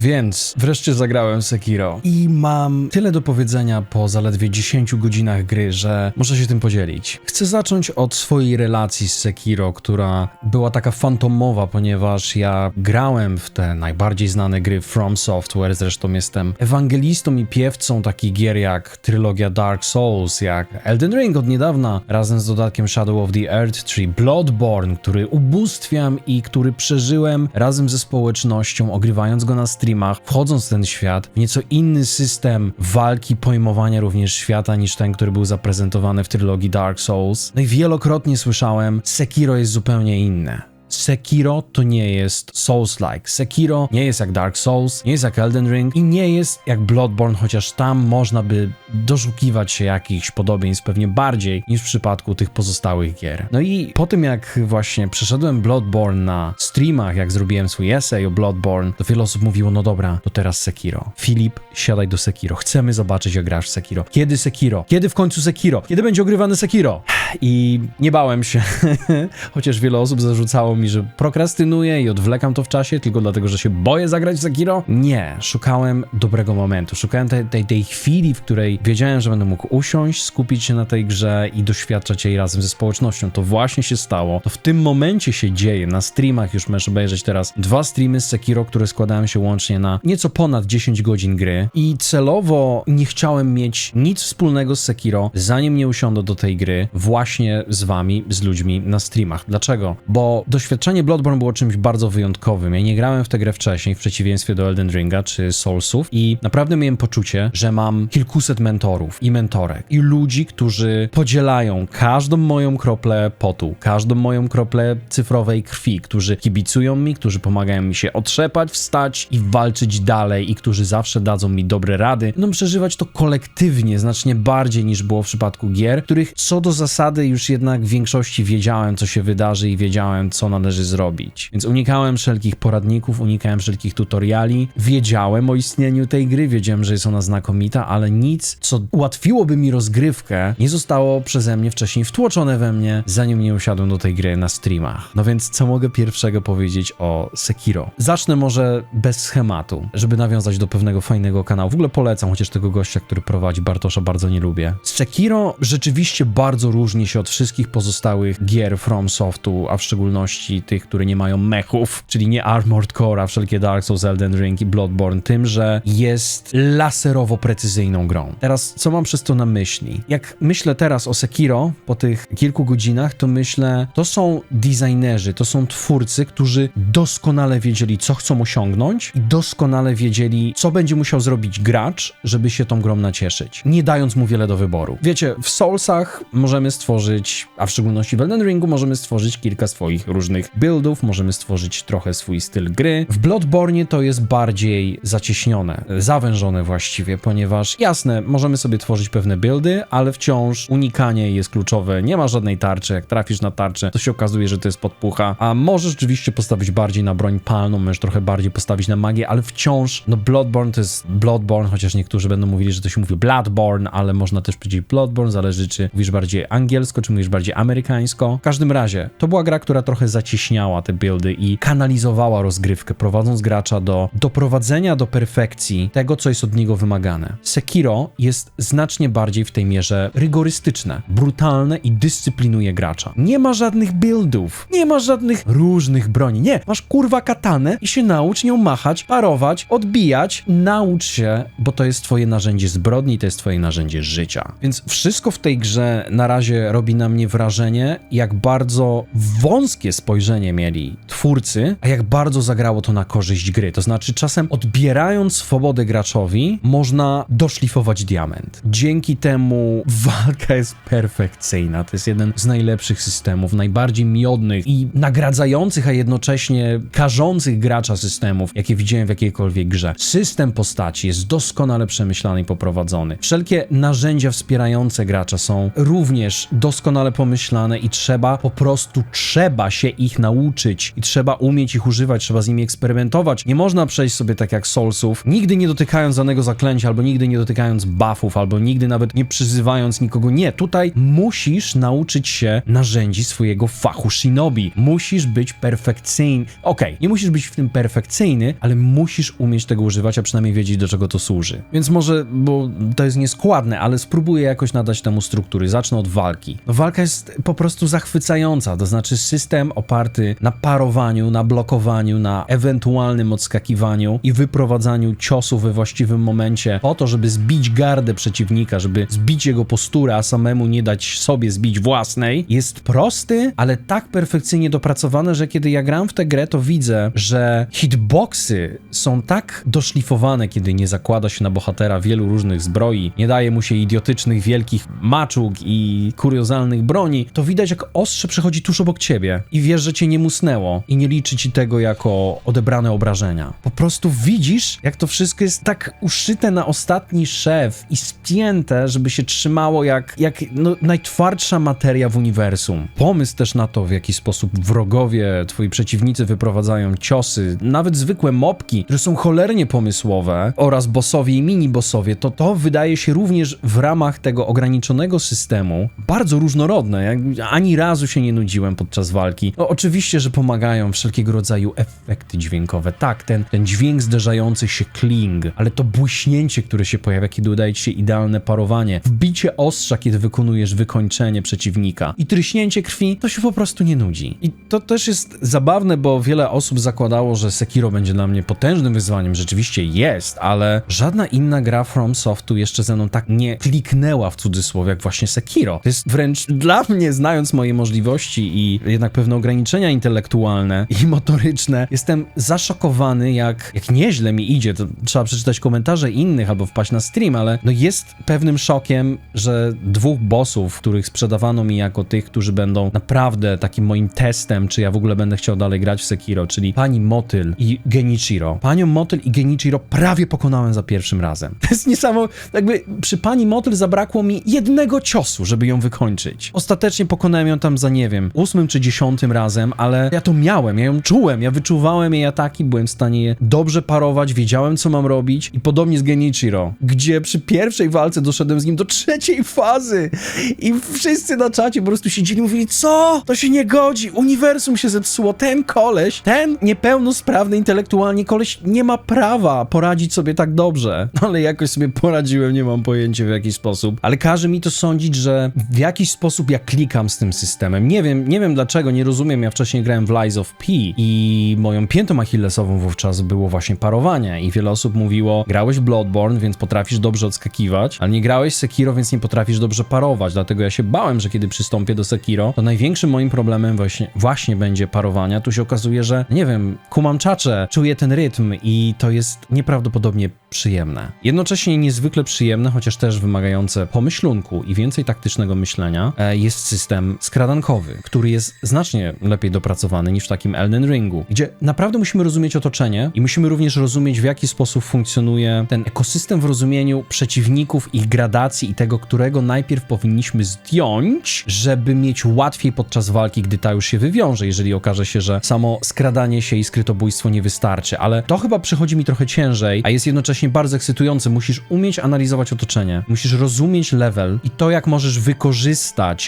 Więc wreszcie zagrałem Sekiro. I mam tyle do powiedzenia po zaledwie 10 godzinach gry, że muszę się tym podzielić. Chcę zacząć od swojej relacji z Sekiro, która była taka fantomowa, ponieważ ja grałem w te najbardziej znane gry From Software, zresztą jestem ewangelistą i piewcą takich gier jak trylogia Dark Souls, jak Elden Ring od niedawna, razem z dodatkiem Shadow of the Earth Tree, Bloodborne, który ubóstwiam i który przeżyłem razem ze społecznością, ogrywając go na streamach, wchodząc w ten świat, w nieco inny system walki, pojmowania również świata niż ten, który był zaprezentowany w trylogii Dark Souls. No i wielokrotnie słyszałem, Sekiro jest zupełnie inne. Sekiro to nie jest Souls-like. Sekiro nie jest jak Dark Souls, nie jest jak Elden Ring i nie jest jak Bloodborne, chociaż tam można by doszukiwać się jakichś podobieństw pewnie bardziej niż w przypadku tych pozostałych gier. No i po tym jak właśnie przeszedłem Bloodborne na streamach, jak zrobiłem swój essay o Bloodborne, to wiele osób mówiło, no dobra, to teraz Sekiro. Filip, siadaj do Sekiro. Chcemy zobaczyć, jak grasz w Sekiro. Kiedy Sekiro? Kiedy w końcu Sekiro? Kiedy będzie ogrywane Sekiro? I nie bałem się, chociaż wiele osób zarzucało mi, że prokrastynuję i odwlekam to w czasie tylko dlatego, że się boję zagrać w Sekiro. Nie, szukałem dobrego momentu, szukałem tej, tej, tej chwili, w której wiedziałem, że będę mógł usiąść, skupić się na tej grze i doświadczać jej razem ze społecznością. To właśnie się stało. To w tym momencie się dzieje. Na streamach już możesz obejrzeć teraz dwa streamy z Sekiro, które składają się łącznie na nieco ponad 10 godzin gry i celowo nie chciałem mieć nic wspólnego z Sekiro, zanim nie usiądę do tej gry właśnie z wami, z ludźmi na streamach. Dlaczego? Bo doświadczenie Bloodborne było czymś bardzo wyjątkowym. Ja nie grałem w tę grę wcześniej, w przeciwieństwie do Elden Ringa czy Soulsów i naprawdę miałem poczucie, że mam kilkuset mentorów i mentorek i ludzi, którzy podzielają każdą moją kroplę potu, każdą moją kroplę cyfrowej krwi, którzy kibicują mi, którzy pomagają mi się otrzepać, wstać i walczyć dalej i którzy zawsze dadzą mi dobre rady. Będą przeżywać to kolektywnie, znacznie bardziej niż było w przypadku gier, których co do zasady już jednak w większości wiedziałem, co się wydarzy i wiedziałem, co należy zrobić. Więc unikałem wszelkich poradników, unikałem wszelkich tutoriali, wiedziałem o istnieniu tej gry, wiedziałem, że jest ona znakomita, ale nic, co ułatwiłoby mi rozgrywkę, nie zostało przeze mnie wcześniej wtłoczone we mnie, zanim nie usiadłem do tej gry na streamach. No więc co mogę pierwszego powiedzieć o Sekiro? Zacznę może bez schematu, żeby nawiązać do pewnego fajnego kanału. W ogóle polecam, chociaż tego gościa, który prowadzi Bartosza bardzo nie lubię. Sekiro rzeczywiście bardzo różni się od wszystkich pozostałych gier From Softu, a w szczególności tych, które nie mają mechów, czyli nie Armored Core, a wszelkie Dark Souls, Elden Ring i Bloodborne, tym, że jest laserowo precyzyjną grą. Teraz, co mam przez to na myśli? Jak myślę teraz o Sekiro, po tych kilku godzinach, to myślę, to są designerzy, to są twórcy, którzy doskonale wiedzieli, co chcą osiągnąć i doskonale wiedzieli, co będzie musiał zrobić gracz, żeby się tą grą nacieszyć, nie dając mu wiele do wyboru. Wiecie, w Soulsach możemy stworzyć, a w szczególności w Elden Ringu możemy stworzyć kilka swoich różnych buildów, możemy stworzyć trochę swój styl gry. W Bloodborne to jest bardziej zacieśnione, zawężone właściwie, ponieważ jasne, możemy sobie tworzyć pewne buildy, ale wciąż unikanie jest kluczowe. Nie ma żadnej tarczy. Jak trafisz na tarczę, to się okazuje, że to jest podpucha, a możesz rzeczywiście postawić bardziej na broń palną, możesz trochę bardziej postawić na magię, ale wciąż, no Bloodborne to jest Bloodborne, chociaż niektórzy będą mówili, że to się mówi Bloodborne, ale można też powiedzieć Bloodborne, zależy czy mówisz bardziej angielsko, czy mówisz bardziej amerykańsko. W każdym razie, to była gra, która trochę zacieśniała te buildy i kanalizowała rozgrywkę, prowadząc gracza do doprowadzenia do perfekcji tego, co jest od niego wymagane. Sekiro jest znacznie bardziej w tej mierze rygorystyczne, brutalne i dyscyplinuje gracza. Nie ma żadnych buildów, nie ma żadnych różnych broni. Nie, masz kurwa katanę i się naucz nią machać, parować, odbijać. Naucz się, bo to jest twoje narzędzie zbrodni, to jest twoje narzędzie życia. Więc wszystko w tej grze na razie robi na mnie wrażenie, jak bardzo wąskie spojrzenie mieli twórcy, a jak bardzo zagrało to na korzyść gry. To znaczy, czasem odbierając swobodę graczowi, można doszlifować diament. Dzięki temu walka jest perfekcyjna. To jest jeden z najlepszych systemów, najbardziej miodnych i nagradzających, a jednocześnie karzących gracza systemów, jakie widziałem w jakiejkolwiek grze. System postaci jest doskonale przemyślany i poprowadzony. Wszelkie narzędzia wspierające gracza są również doskonale pomyślane i trzeba po prostu trzeba się ich nauczyć i trzeba umieć ich używać, trzeba z nimi eksperymentować. Nie można przejść sobie tak jak Soulsów, nigdy nie dotykając danego zaklęcia, albo nigdy nie dotykając buffów, albo nigdy nawet nie przyzywając nikogo. Nie, tutaj musisz nauczyć się narzędzi swojego fachu shinobi. Musisz być perfekcyjny. Okej, nie musisz być w tym perfekcyjny, ale musisz umieć tego używać, a przynajmniej wiedzieć, do czego to służy. Więc może, bo to jest nieskładne, ale spróbuję jakoś nadać temu struktury. Zacznę od walki. No, walka jest po prostu zachwycająca, to znaczy system oparty na parowaniu, na blokowaniu, na ewentualnym odskakiwaniu i wyprowadzaniu ciosów we właściwym momencie po to, żeby zbić gardę przeciwnika, żeby zbić jego posturę, a samemu nie dać sobie zbić własnej, jest prosty, ale tak perfekcyjnie dopracowany, że kiedy ja gram w tę grę, to widzę, że hitboxy są tak doszlifowane, kiedy nie zakłada się na bohatera wielu różnych zbroi, nie daje mu się idiotycznych, wielkich maczug i kuriozalnych broni, to widać jak ostrze przechodzi tuż obok ciebie i wiesz, że cię nie musnęło i nie liczy ci tego jako odebrane obrażenia. Po prostu widzisz, jak to wszystko jest tak uszyte na ostatni szef i spięte, żeby się trzymało jak, jak no, najtwardsza materia w uniwersum. Pomysł też na to, w jaki sposób wrogowie, twoi przeciwnicy wyprowadzają ciosy, nawet zwykłe mopki, które są cholernie pomysłowe, oraz bossowie i mini-bossowie, to to wydaje się również w ramach tego ograniczonego systemu bardzo różnorodne. Jak, ani razu się nie nudziłem podczas walki. No, oczywiście, że pomagają wszelkiego rodzaju efekty dźwiękowe. Tak, ten, ten dźwięk zderzający się kling, ale to błyśnięcie, które się pojawia, kiedy udaje ci się idealne parowanie, wbicie ostrza, kiedy wykonujesz wykończenie przeciwnika i tryśnięcie krwi, to się po prostu nie nudzi. I to też jest zabawne, bo wiele osób zakładało, że Sekiro będzie dla mnie potężnym wyzwaniem. Rzeczywiście jest, ale żadna inna gra From Softu jeszcze ze mną tak nie kliknęła w cudzysłowie, jak właśnie Sekiro. To jest wręcz dla mnie, znając moje możliwości i jednak pewne ograniczenia intelektualne i motoryczne, jestem zaszokowany, jak, jak nieźle mi idzie. To trzeba przeczytać komentarze innych albo wpaść na stream, ale no jest pewnym szokiem, że dwóch bossów, których sprzedawano mi jako tych, którzy będą naprawdę takim moim testem, czy ja w ogóle będę chciał dalej grać w Sekiro, czyli pani Motyl i Genichiro. Panią Motyl i Genichiro prawie pokonałem za pierwszym razem. To jest niesamowite. Jakby przy pani Motyl zabrakło mi jednego ciosu, żeby ją wykończyć. Ostatecznie pokonałem ją tam za, nie wiem, ósmym czy dziesiątym razem, ale ja to miałem, ja ją czułem, ja wyczuwałem jej ataki, byłem w stanie je dobrze parować, wiedziałem, co mam robić i podobnie z Genichiro, gdzie przy pierwszej walce doszedłem z nim do trzeciej fazy i wszyscy na czacie po prostu siedzieli i mówili, co? To się nie godzi, uniwersum się zepsuło, ten koleś, ten niepełnosprawny intelektualnie koleś nie ma prawa poradzić sobie tak dobrze. Ale jakoś sobie poradziłem, nie mam pojęcia w jaki sposób, ale każe mi to sądzić, że w jakiś sposób ja klikam z tym systemem. Nie wiem, nie wiem dlaczego, nie rozumiem, ja wcześniej grałem w Lies of P i moją piętą achillesową wówczas było właśnie parowanie i wiele osób mówiło, grałeś Bloodborne, więc potrafisz dobrze odskakiwać, ale nie grałeś Sekiro, więc nie potrafisz dobrze parować, dlatego ja się bałem, że kiedy przystąpię do Sekiro, to największym moim problemem właśnie, właśnie będzie parowania. Tu się okazuje, że nie wiem, kumam czacze, czuję ten rytm i to jest nieprawdopodobnie przyjemne. Jednocześnie niezwykle przyjemne, chociaż też wymagające pomyślunku i więcej taktycznego myślenia, e, jest system skradankowy, który jest znacznie lepiej dopracowany niż w takim Elden Ringu, gdzie naprawdę musimy rozumieć otoczenie i musimy również rozumieć, w jaki sposób funkcjonuje ten ekosystem w rozumieniu przeciwników, ich gradacji i tego, którego najpierw powinniśmy zdjąć, żeby mieć łatwiej podczas walki, gdy ta już się wywiąże, jeżeli okaże się, że samo skradanie się i skrytobójstwo nie wystarczy, ale to chyba przychodzi mi trochę ciężej, a jest jednocześnie bardzo ekscytujące. Musisz umieć analizować otoczenie, musisz rozumieć level i to, jak możesz wykorzystać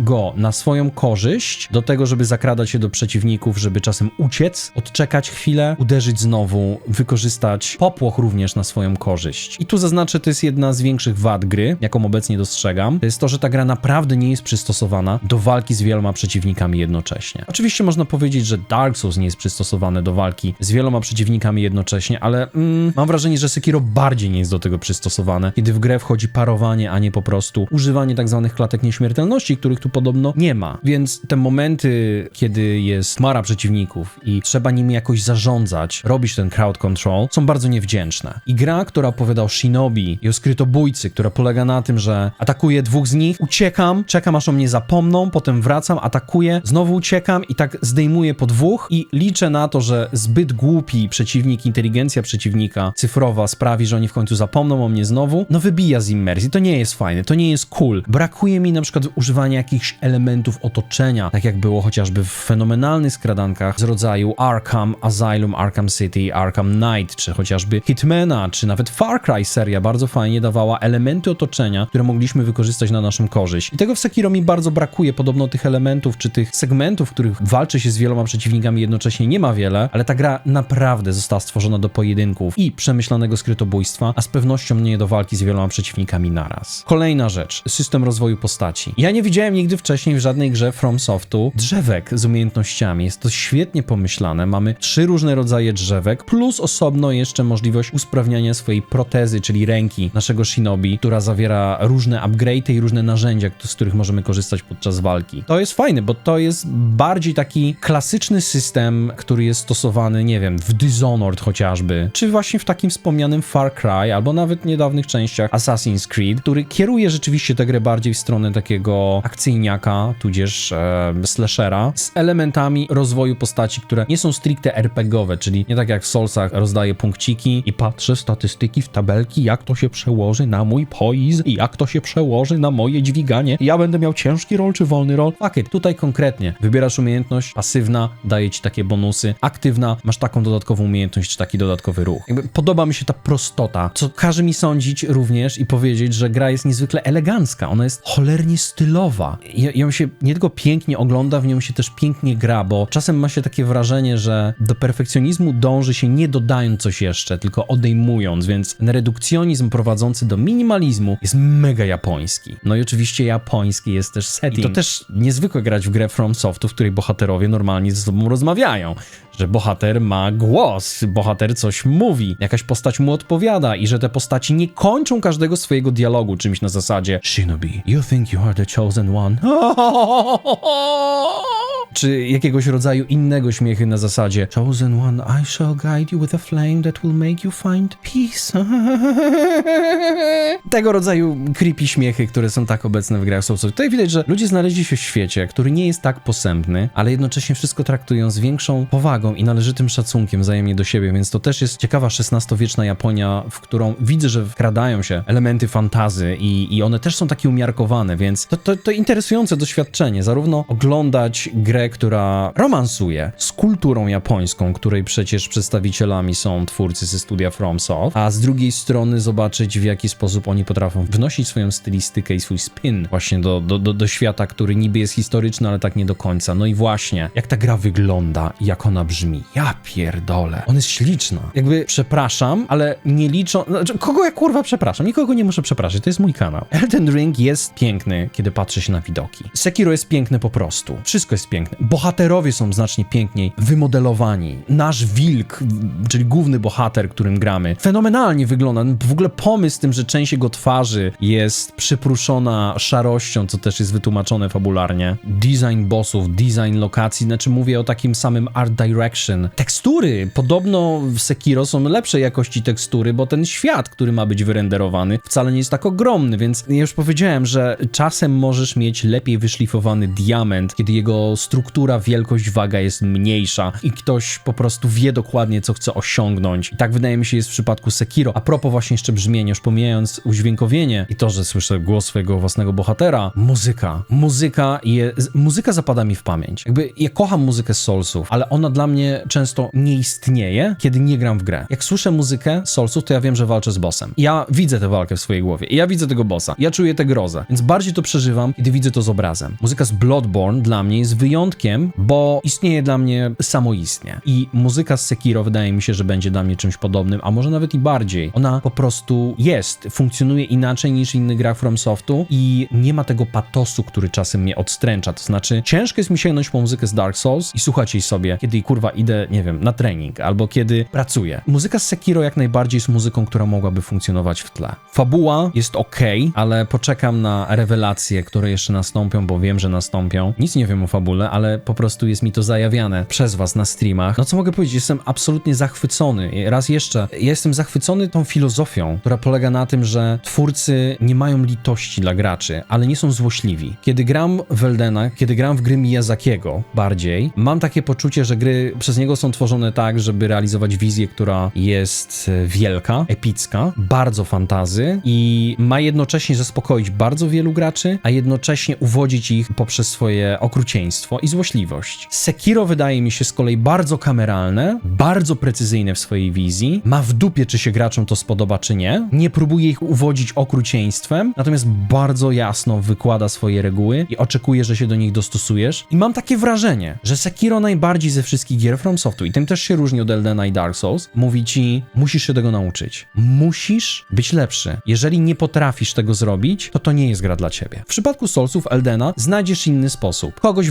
go na swoją korzyść do tego, żeby zakradać się do przeciwników, żeby czasem uciec, odczekać chwilę, uderzyć znowu, wykorzystać popłoch również na swoją korzyść. I tu zaznaczę, to jest jedna z większych wad gry, jaką obecnie dostrzegam. To jest to, że ta gra naprawdę nie jest przystosowana do walki z wieloma przeciwnikami jednocześnie. Oczywiście można powiedzieć, że Dark Souls nie jest przystosowane do walki z wieloma przeciwnikami jednocześnie, ale mm, mam wrażenie, że Sekiro bardziej nie jest do tego przystosowane, kiedy w grę wchodzi parowanie, a nie po prostu używanie tak zwanych klatek nieśmiertelności, których tu podobno nie ma. Więc te momenty, kiedy jest mara przeciwników i trzeba nimi jakoś zarządzać, robić ten crowd control, są bardzo niewdzięczne. I gra, która opowiada o shinobi i o skrytobójcy, która polega na tym, że atakuję dwóch z nich, uciekam, czekam aż o mnie zapomną, potem wracam, atakuję, znowu uciekam i tak zdejmuję po dwóch i liczę na to, że zbyt głupi przeciwnik, inteligencja przeciwnika cyfrowa sprawi, że oni w końcu zapomną o mnie znowu, no wybija z imersji. To nie jest fajne, to nie jest cool. Brakuje mi na przykład używania jakichś elementów otoczenia, tak jak było chociażby w fenomenalnych skradankach z rodzaju Arkham Asylum, Arkham City, Arkham Knight, czy chociażby Hitmana, czy nawet Far Cry seria bardzo fajnie dawała elementy otoczenia, które mogliśmy wykorzystać na naszą korzyść. I tego w Sekiro mi bardzo brakuje, podobno tych elementów, czy tych segmentów, w których walczy się z wieloma przeciwnikami jednocześnie nie ma wiele, ale ta gra naprawdę została stworzona do pojedynków i przemyślanego skrytobójstwa, a z pewnością nie do walki z wieloma przeciwnikami naraz. Kolejna rzecz, system rozwoju postaci. Ja nie widziałem nigdy wcześniej w żadnej grze From Softu drzewek z umiejętnościami. Jest to świetnie pomyślane. Mamy trzy różne rodzaje drzewek, plus osobno jeszcze możliwość usprawniania swojej protezy, czyli ręki naszego shinobi, która zawiera różne upgrade'y i różne narzędzia, z których możemy korzystać podczas walki. To jest fajne, bo to jest bardziej taki klasyczny system, który jest stosowany, nie wiem, w Dishonored chociażby, czy właśnie w takim wspomnianym Far Cry, albo nawet niedawnych częściach Assassin's Creed, który kieruje rzeczywiście tę grę bardziej w stronę takiego akcyjniaka, tudzież e, slashera, z elementami rozwoju postaci, które nie są stricte RPGowe, czyli nie tak jak w Soulsach rozdaję punkciki i patrzę statystyki w tabelki, jak to się przełoży na mój poiz i jak to się przełoży na moje dźwiganie. Ja będę miał ciężki rol czy wolny rol? Fuck. Tutaj konkretnie wybierasz umiejętność pasywna, daje ci takie bonusy, aktywna, masz taką dodatkową umiejętność czy taki dodatkowy ruch. Jakby podoba mi się ta prostota, co każe mi sądzić również i powiedzieć, że gra jest niezwykle elegancka, ona jest cholernie stylowa. I- Ją się nie tylko pięknie ogląda, w nią się też pięknie gra, bo czasem ma się takie wrażenie, że do perfekcjonizmu dąży się nie dodając coś jeszcze, tylko odejmując, więc redukcjonizm prowadzący do minimalizmu jest mega japoński. No i oczywiście japoński jest też setting. I to też niezwykłe grać w grę From Softu, w której bohaterowie normalnie ze sobą rozmawiają, że bohater ma głos, bohater coś mówi, jakaś postać mu odpowiada i że te postaci nie kończą każdego swojego dialogu czymś na zasadzie Shinobi, you think you are the chosen one? Czy jakiegoś rodzaju innego śmiechy na zasadzie Chosen one, I shall guide you with a flame that will make you find peace. Tego rodzaju creepy śmiechy, które są tak obecne w grach Soulsowych. Tutaj widać, że ludzie znaleźli się w świecie, który nie jest tak posępny, ale jednocześnie wszystko traktują z większą powagą i należytym szacunkiem wzajemnie do siebie, więc to też jest ciekawa XVI-wieczna Japonia, w którą widzę, że wkradają się elementy fantazy i, i one też są takie umiarkowane, więc to, to, to interesujące doświadczenie, zarówno oglądać grę, która romansuje z kulturą japońską, której przecież przedstawicielami są twórcy ze studia FromSoft, a z drugiej strony zobaczyć w jaki sposób oni potrafią wnosić swoją stylistykę i swój spin właśnie do, do, do, do świata, który niby jest historyczny, ale tak nie do końca. No i właśnie, jak ta gra wygląda jak ona brzmi. Ja pierdolę. Ona jest śliczna. Jakby przepraszam, ale nie liczą... Znaczy, kogo ja kurwa przepraszam? Nikogo nie muszę przepraszać, to jest mój kanał. Elden Ring jest piękny, kiedy patrzy się na widoki. Sekiro jest piękne po prostu. Wszystko jest piękne. Bohaterowie są znacznie piękniej wymodelowani. Nasz wilk, czyli główny bohater, którym gramy, fenomenalnie wygląda. W ogóle pomysł tym, że część jego twarzy jest przypruszona szarością, co też jest wytłumaczone fabularnie. Design bossów, design lokacji, znaczy mówię o takim samym art direction. Tekstury, podobno w Sekiro są lepszej jakości tekstury, bo ten świat, który ma być wyrenderowany, wcale nie jest tak ogromny, więc ja już powiedziałem, że czasem możesz mieć lepiej wyszlifowany diament, kiedy jego struktura, wielkość, waga jest mniejsza i ktoś po prostu wie dokładnie, co chce osiągnąć. I tak wydaje mi się jest w przypadku Sekiro. A propos właśnie jeszcze brzmienia, już pomijając udźwiękowienie i to, że słyszę głos swojego własnego bohatera, muzyka. Muzyka je, muzyka zapada mi w pamięć. Jakby ja kocham muzykę Soulsów, ale ona dla mnie często nie istnieje, kiedy nie gram w grę. Jak słyszę muzykę Soulsów, to ja wiem, że walczę z bossem. Ja widzę tę walkę w swojej głowie. Ja widzę tego bossa. Ja czuję tę grozę. Więc bardziej to przeżywam, kiedy widzę to z obrazem. Muzyka z Bloodborne dla mnie jest wyjątkiem, bo istnieje dla mnie samoistnie. I muzyka z Sekiro wydaje mi się, że będzie dla mnie czymś podobnym, a może nawet i bardziej. Ona po prostu jest, funkcjonuje inaczej niż inny gra From Softu i nie ma tego patosu, który czasem mnie odstręcza. To znaczy, ciężko jest mi sięgnąć po muzykę z Dark Souls i słuchać jej sobie, kiedy kurwa idę, nie wiem, na trening albo kiedy pracuję. Muzyka z Sekiro jak najbardziej jest muzyką, która mogłaby funkcjonować w tle. Fabuła jest ok, ale poczekam na rewelacje, które jeszcze nastąpią, bo wiem, że nastąpią. Nic nie wiem o fabule, ale po prostu jest mi to zajawiane przez was na streamach. No co mogę powiedzieć, jestem absolutnie zachwycony. Raz jeszcze, ja jestem zachwycony tą filozofią, która polega na tym, że twórcy nie mają litości dla graczy, ale nie są złośliwi. Kiedy gram w Eldena, kiedy gram w gry Miyazakiego bardziej, mam takie poczucie, że gry przez niego są tworzone tak, żeby realizować wizję, która jest e, wielka, epicka, bardzo fantazy i ma jednocześnie zaspokoić bardzo wielu graczy, a jednocześnie uwodzić ich poprzez swoje okrucieństwo i złośliwość. Sekiro wydaje mi się z kolei bardzo kameralne, bardzo precyzyjne w swojej wizji, ma w dupie, czy się graczom to spodoba, czy nie, nie próbuje ich uwodzić okrucieństwem, natomiast bardzo jasno wykłada swoje reguły i oczekuje, że się do nich dostosujesz. I mam takie wrażenie, że Sekiro najbardziej ze wszystkich gier From Softu, i tym też się różni od Eldena i Dark Souls, mówi ci, musisz się tego nauczyć. Musisz być lepszy. Jeżeli nie potrafisz tego zrobić, to to nie jest gra dla ciebie. W przypadku Soulsów Eldena znajdziesz inny sposób. Kogoś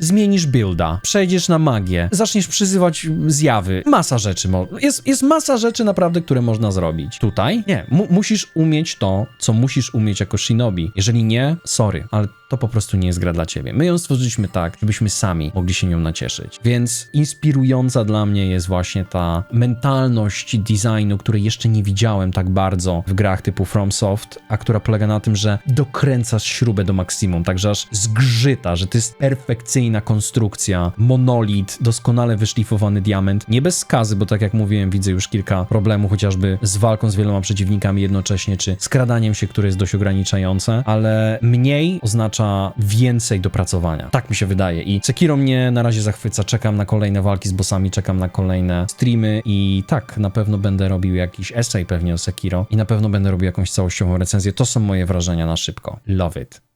zmienisz builda, przejdziesz na magię, zaczniesz przyzywać zjawy. Masa rzeczy. Jest, jest masa rzeczy naprawdę, które można zrobić. Tutaj nie. Mu- musisz umieć to, co musisz umieć jako shinobi. Jeżeli nie, sorry, ale to po prostu nie jest gra dla ciebie. My ją stworzyliśmy tak, żebyśmy sami mogli się nią nacieszyć. Więc inspirująca dla mnie jest właśnie ta mentalność designu, której jeszcze nie widziałem tak bardzo w grach typu FromSoft, a która polega na tym, że dokręcasz śrubę do maksimum, także aż zgrzyta, że to jest perfekcyjna konstrukcja, monolit, doskonale wyszlifowany diament, nie bez skazy, bo tak jak mówiłem, widzę już kilka problemów, chociażby z walką z wieloma przeciwnikami jednocześnie, czy skradaniem się, które jest dość ograniczające, ale mniej oznacza więcej dopracowania. Tak mi się wydaje i Sekiro mnie na razie zachwyca, czekam na kolejne walki z bossami, czekam na kolejne streamy i tak, na pewno będę robił jakiś essay pewnie o Sekiro i na pewno będę robił jakąś całościową recenzję. To są moje wrażenia na szybko. Love it.